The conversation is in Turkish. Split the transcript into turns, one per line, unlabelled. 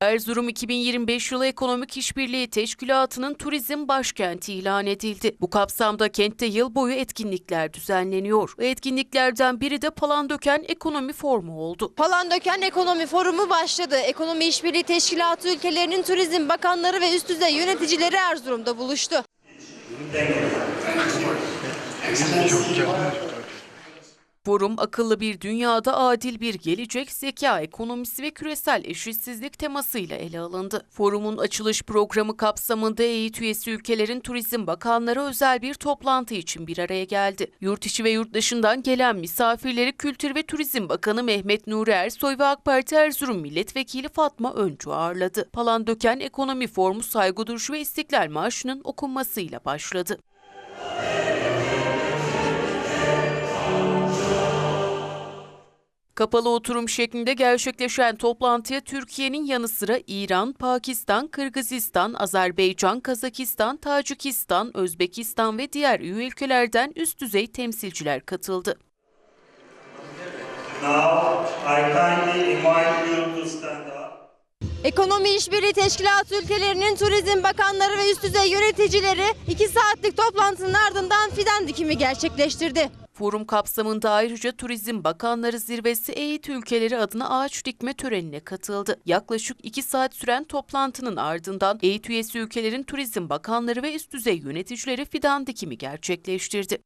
Erzurum 2025 yılı Ekonomik İşbirliği Teşkilatı'nın turizm başkenti ilan edildi. Bu kapsamda kentte yıl boyu etkinlikler düzenleniyor. Bu etkinliklerden biri de Palandöken Ekonomi Forumu oldu.
Palandöken Ekonomi Forumu başladı. Ekonomi İşbirliği Teşkilatı ülkelerinin turizm bakanları ve üst düzey yöneticileri Erzurum'da buluştu.
Forum akıllı bir dünyada adil bir gelecek, zeka ekonomisi ve küresel eşitsizlik temasıyla ele alındı. Forumun açılış programı kapsamında EİT üyesi ülkelerin turizm bakanları özel bir toplantı için bir araya geldi. Yurt içi ve yurt dışından gelen misafirleri Kültür ve Turizm Bakanı Mehmet Nuri Ersoy ve AK Parti Erzurum Milletvekili Fatma Öncü ağırladı. Palandöken Ekonomi Forumu saygı duruşu ve istiklal Marşı'nın okunmasıyla başladı. Kapalı oturum şeklinde gerçekleşen toplantıya Türkiye'nin yanı sıra İran, Pakistan, Kırgızistan, Azerbaycan, Kazakistan, Tacikistan, Özbekistan ve diğer üye ülkelerden üst düzey temsilciler katıldı.
Now, I kindly invite
Ekonomi İşbirliği Teşkilatı ülkelerinin turizm bakanları ve üst düzey yöneticileri 2 saatlik toplantının ardından fidan dikimi gerçekleştirdi.
Forum kapsamında ayrıca Turizm Bakanları Zirvesi EİT ülkeleri adına ağaç dikme törenine katıldı. Yaklaşık 2 saat süren toplantının ardından EİT üyesi ülkelerin Turizm Bakanları ve üst düzey yöneticileri fidan dikimi gerçekleştirdi.